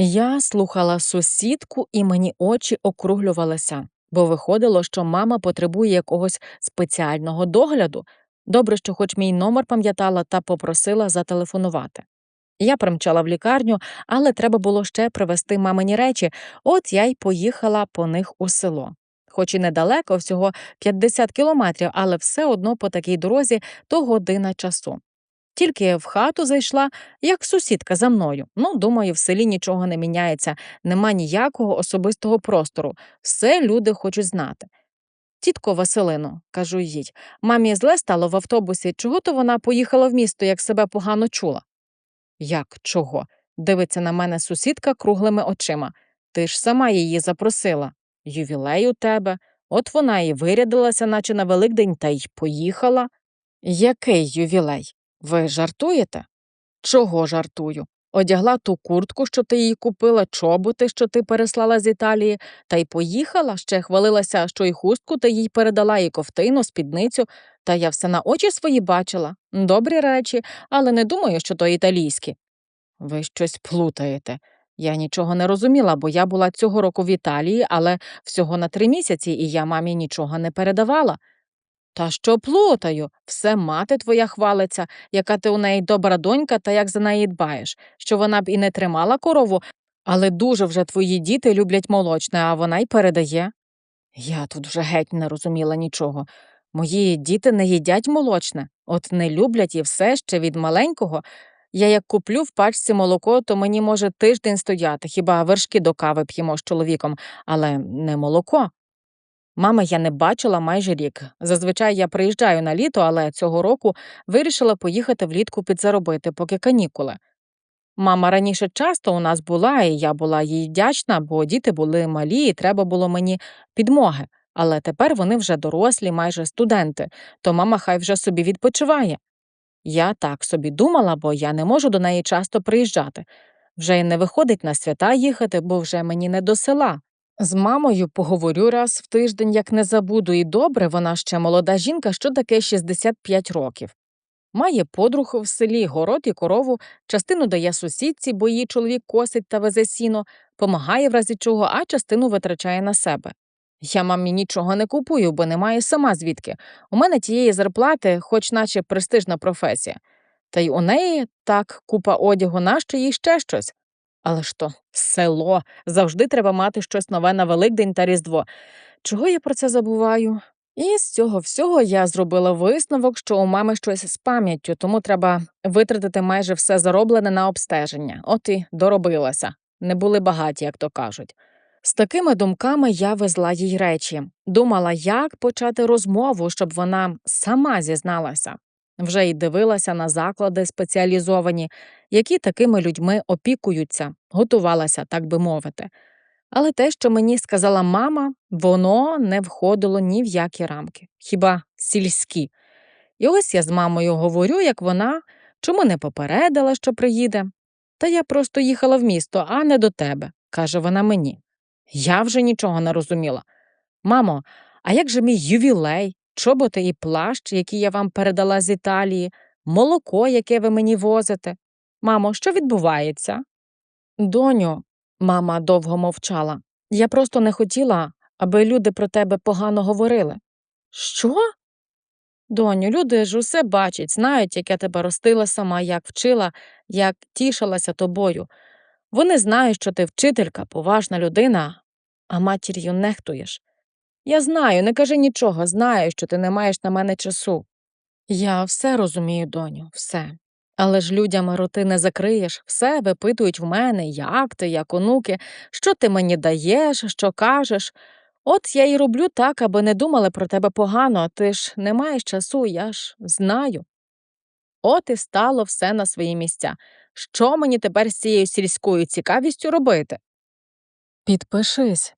Я слухала сусідку, і мені очі округлювалися, бо виходило, що мама потребує якогось спеціального догляду. Добре, що хоч мій номер пам'ятала та попросила зателефонувати. Я примчала в лікарню, але треба було ще привезти мамині речі, от я й поїхала по них у село. Хоч і недалеко, всього 50 кілометрів, але все одно по такій дорозі то година часу. Тільки в хату зайшла, як сусідка за мною. Ну, думаю, в селі нічого не міняється, нема ніякого особистого простору. Все люди хочуть знати. Тітко Василино, кажу їй, мамі зле стало в автобусі, чого то вона поїхала в місто, як себе погано чула. Як чого? дивиться на мене сусідка круглими очима. Ти ж сама її запросила. Ювілей у тебе. От вона і вирядилася, наче на Великдень, та й поїхала. Який ювілей? Ви жартуєте? Чого жартую? Одягла ту куртку, що ти їй купила, чоботи, що ти переслала з Італії, та й поїхала, ще хвалилася, що й хустку ти їй передала, і ковтину, спідницю, та я все на очі свої бачила. Добрі речі, але не думаю, що то італійські. Ви щось плутаєте. Я нічого не розуміла, бо я була цього року в Італії, але всього на три місяці, і я мамі нічого не передавала. Та що плутаю? Все мати твоя хвалиться, яка ти у неї добра донька та як за неї дбаєш, що вона б і не тримала корову, але дуже вже твої діти люблять молочне, а вона й передає. Я тут вже геть не розуміла нічого. Мої діти не їдять молочне, от не люблять і все ще від маленького. Я як куплю в пачці молоко, то мені може тиждень стояти, хіба вершки до кави п'ємо з чоловіком, але не молоко. Мами я не бачила майже рік. Зазвичай я приїжджаю на літо, але цього року вирішила поїхати влітку підзаробити, поки канікули. Мама раніше часто у нас була, і я була їй вдячна, бо діти були малі, і треба було мені підмоги. Але тепер вони вже дорослі, майже студенти, то мама хай вже собі відпочиває. Я так собі думала, бо я не можу до неї часто приїжджати. Вже й не виходить на свята їхати, бо вже мені не до села. З мамою поговорю раз в тиждень, як не забуду, і добре, вона ще молода жінка, що таке 65 років. Має подруг в селі, город і корову, частину дає сусідці, бо її чоловік косить та везе сіно, помагає в разі чого, а частину витрачає на себе. Я мамі нічого не купую, бо немає сама звідки. У мене тієї зарплати, хоч наче престижна професія. Та й у неї так купа одягу, нащо їй ще щось. Але ж то село завжди треба мати щось нове на Великдень та Різдво. Чого я про це забуваю? І з цього всього я зробила висновок, що у мами щось з пам'яттю, тому треба витратити майже все зароблене на обстеження. От і доробилася. Не були багаті, як то кажуть. З такими думками я везла їй речі, думала, як почати розмову, щоб вона сама зізналася. Вже й дивилася на заклади спеціалізовані, які такими людьми опікуються, готувалася, так би мовити. Але те, що мені сказала мама, воно не входило ні в які рамки, хіба сільські. І ось я з мамою говорю, як вона, чому не попередила, що приїде. Та я просто їхала в місто, а не до тебе, каже вона мені. Я вже нічого не розуміла. Мамо, а як же мій ювілей? Чоботи і плащ, які я вам передала з Італії, молоко, яке ви мені возите. Мамо, що відбувається? Доню, мама довго мовчала. Я просто не хотіла, аби люди про тебе погано говорили. Що? Доню, люди ж усе бачать, знають, як я тебе ростила сама, як вчила, як тішилася тобою. Вони знають, що ти вчителька, поважна людина, а матір'ю нехтуєш. Я знаю, не кажи нічого, знаю, що ти не маєш на мене часу. Я все розумію, доню, все. Але ж людям роти не закриєш, все випитують в мене, як ти, як онуки, що ти мені даєш, що кажеш. От я й роблю так, аби не думали про тебе погано, ти ж не маєш часу, я ж знаю. От і стало все на свої місця. Що мені тепер з цією сільською цікавістю робити? Підпишись.